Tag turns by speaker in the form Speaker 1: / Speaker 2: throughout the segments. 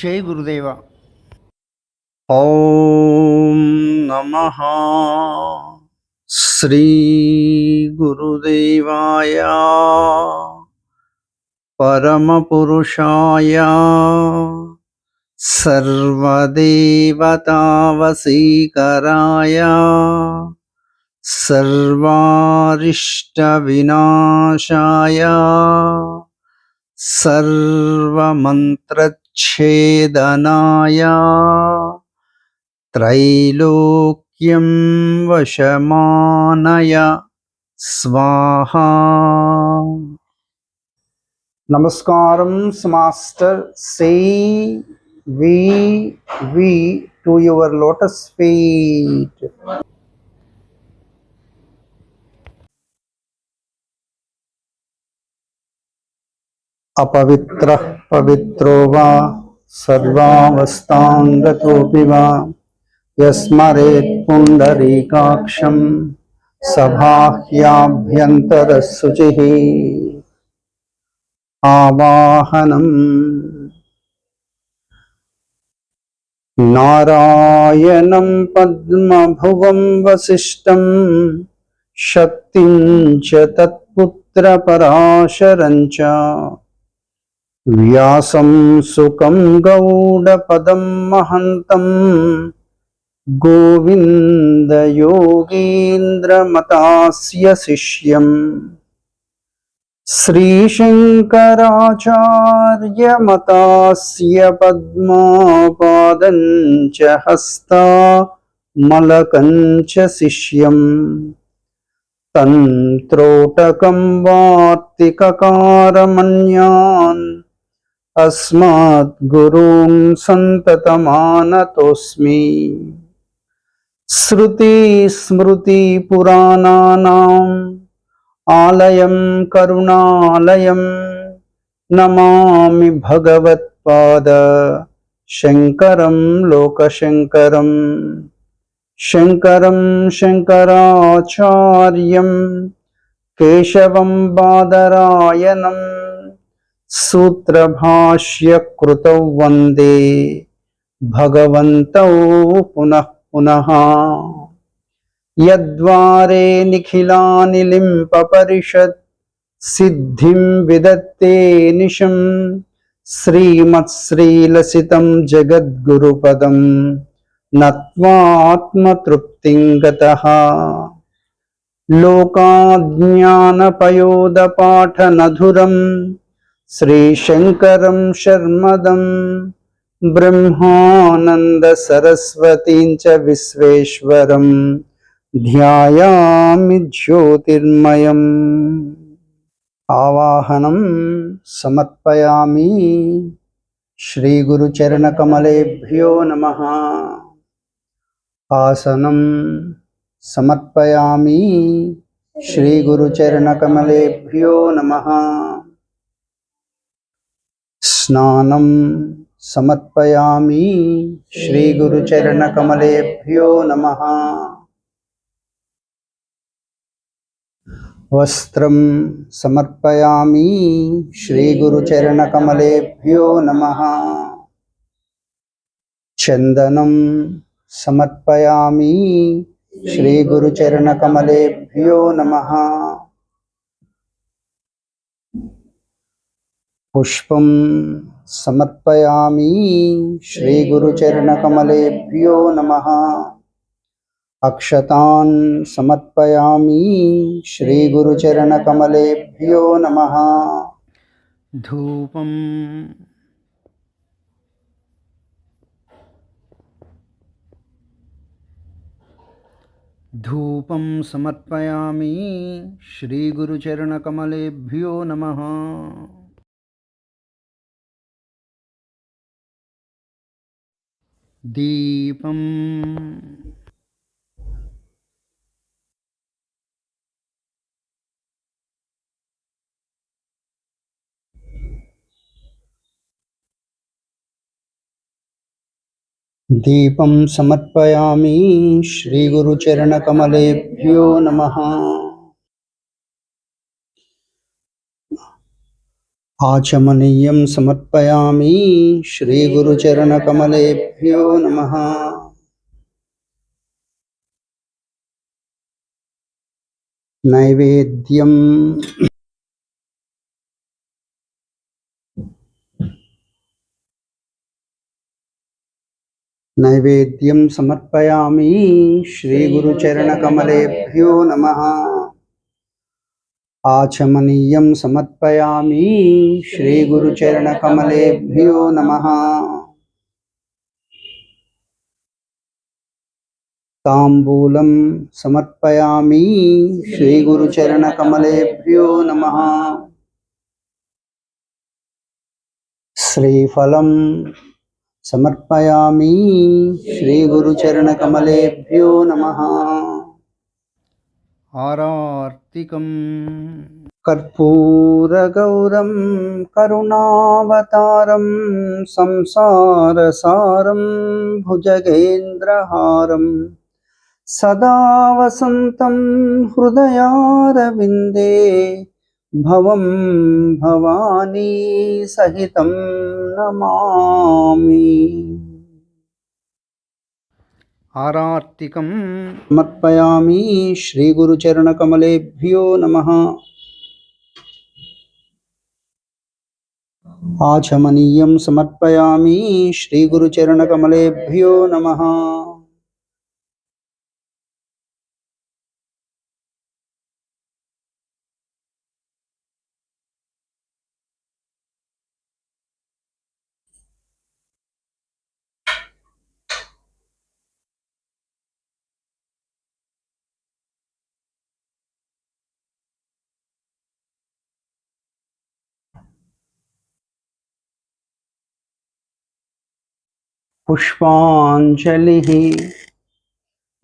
Speaker 1: జై గురుదేవ
Speaker 2: ॐ नमः श्रीगुरुदेवाय परमपुरुषाय सर्वदेवतावसीकराय सर्वारिष्टविनाशाय ഛേദനായ ത്രൈലോക്യം വശമാനയ സ്വാഹ നമസ്കാരം master say we we to your lotus feet feet అపవిత్ర పవిత్రో వా సర్వావస్థాంగతోపి వా యస్మరేత్ పుండరీకాక్షం సభాహ్యాభ్యంతరశుచిः ఆవాహనం నారాయణం పద్మభువం వసిష్టం శక్తిం చ తత్పుత్రపరాశరం చ व्यासं सुखम् गौडपदं महन्तम् गोविन्दयोगीन्द्रमतास्य शिष्यम् श्रीशङ्कराचार्यमतास्य पद्मापादं च हस्ता मलकं च शिष्यम् तन्त्रोटकं त्रोटकम् वार्तिककारमण्यान् गुरुं सन्ततमानतोऽस्मि। श्रुतिस्मृतिपुराणानाम् आलयं करुणालयं नमामि भगवत्पाद शङ्करं लोकशङ्करम्। शङ्करं शङ्कराचार्यं केशवं बादरायनम् సూత్రభాష్యకృతౌ వందే. భగవంతౌ పునః పునః. యద్వారే నిఖిలాని లింపపరిషత్. సిద్ధిం విదత్తే నిశం. శ్రీమత్శ్రీలసితం జగద్గురుపదం. నత్వాత్మతృప్తిం గతః. లోకాజ్ఞానపయోదపాఠనధురం శ్రీశంకరం శర్మదం బ్రహ్మానందసరస్వतीं च విశ్వేశ్వరం ధ్యాయామి జ్యోతిర్మయం. ఆవాహనం సమర్పయామి. శ్రీగురుచరణకమలేభ్యో నమ. ఆసనం సమర్పయామి. శ్రీగురుచరణకమలేభ్యో నమ. స్నానం సమర్పయామి శ్రీగురుచరణకమలేభ్యో నమ. వస్త్రం సమర్పయామి శ్రీగురుచరణకమలేభ్యో నమ. చందనం సమర్పయామి శ్రీగురుచరణకమలేభ్యో నమ. पुष्पं समर्पयामि श्रीगुरुचरणकमलेभ्यो नमः। अक्षतान् समर्पयामि श्रीगुरुचरणकमलेभ्यो नमः।
Speaker 1: धूपम् धूपं समर्पयामि श्रीगुरुचरणकमलेभ्यो नमः। దీపం.
Speaker 2: దీపం సమర్పయామి శ్రీగురుచరణకమలేభ్యో నమ. ఆచమనీయం సమర్పయామి శ్రీ శ్రీగురుచరణకమలేభ్యో నమ. నైవేద్యం. నైవేద్యం సమర్పయామి శ్రీ శ్రీగురుచరణకమలేభ్యో నమ. ఆచమనీయం సమర్పయామి శ్రీ గురుచరణ కమలేభ్యో నమ తాంబూలం సమర్పయామి శ్రీ గురుచరణ కమలేభ్యో నమ శ్రీఫలం సమర్పయామి శ్రీ గురుచరణ కమలేభ్యో నమ
Speaker 1: ఆరార్తికం
Speaker 2: కర్పూరగౌరం కరుణావతారం సంసారసారం భుజగేంద్రహారం. సదా వసంతం హృదయారవిందే భవం భవానీ సహితం నమామి.
Speaker 1: आरात्तिकं
Speaker 2: समर्पयामि श्रीगुरुचरणकमलेभ्यो नमः। आचमनीयं समर्पयामि श्रीगुरुचरणकमलेभ्यो नमः। पुष्पाञ्जलिः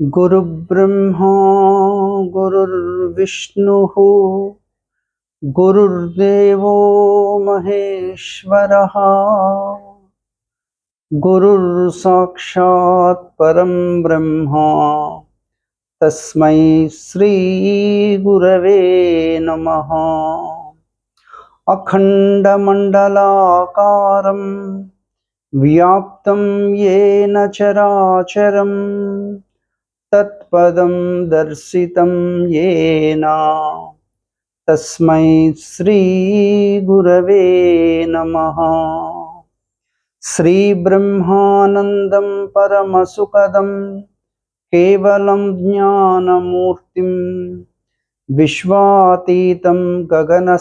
Speaker 2: गुरुब्रह्मा गुरुर्विष्णुः गुरुर्देवो महेश्वरः। गुरुर्साक्षात् परं ब्रह्मा। तस्मै श्रीगुरवे नमः। अखण्डमण्डलाकारम् వ్యాప్తం ఏన చరాచరం తత్పదం దర్శితం ఏన. తస్మై శ్రీ గురవే నమ. శ్రీ బ్రహ్మానందం పరమసుఖదం కేవలం జ్ఞానమూర్తిం విశ్వాతీతం గగన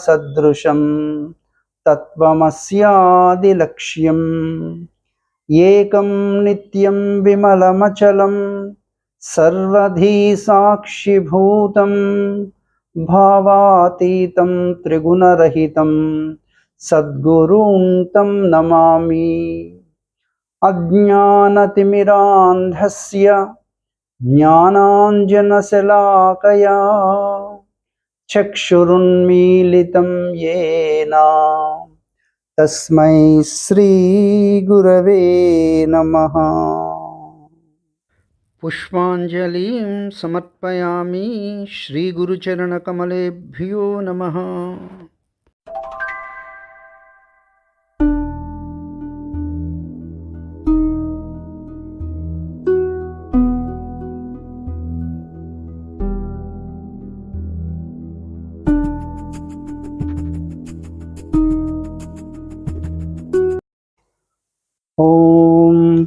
Speaker 2: तत्त्वमस्यादिलक्ष्यम्। एकं नित्यं विमलमचलं सर्वधी साक्षिभूतं भावातीतं त्रिगुणरहितं सद्गुरुं तं नमामि। अज्ञानतिमिरान्धस्य ज्ञानाञ्जनशलाकया। चक्षुरुन्मीलितं येन। तस्मै श्रीगुरवे नमः।
Speaker 1: पुष्पाञ्जलिं समर्पयामि श्रीगुरुचरणकमलेभ्यो
Speaker 2: नमः।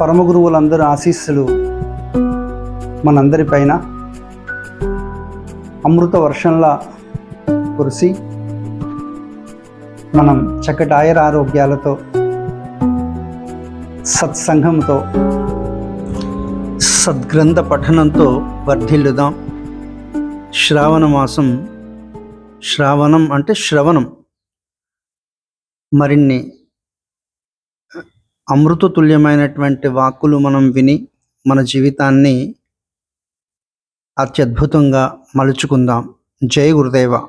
Speaker 2: పరమ గురువులందరూ ఆశీస్సులు మనందరిపైన అమృత వర్షంలా కురిసి మనం చక్కటి ఆయుర ఆరోగ్యాలతో సత్సంగంతో
Speaker 1: సద్గ్రంథ పఠనంతో వర్ధిల్లుదాం. శ్రావణ మాసం శ్రావణం అంటే శ్రవణం. మరిన్ని అమృతతుల్యమైనటువంటి వాక్కులు మనం విని మన జీవితాన్ని అత్యద్భుతంగా మలుచుకుందాం. జై గురుదేవ.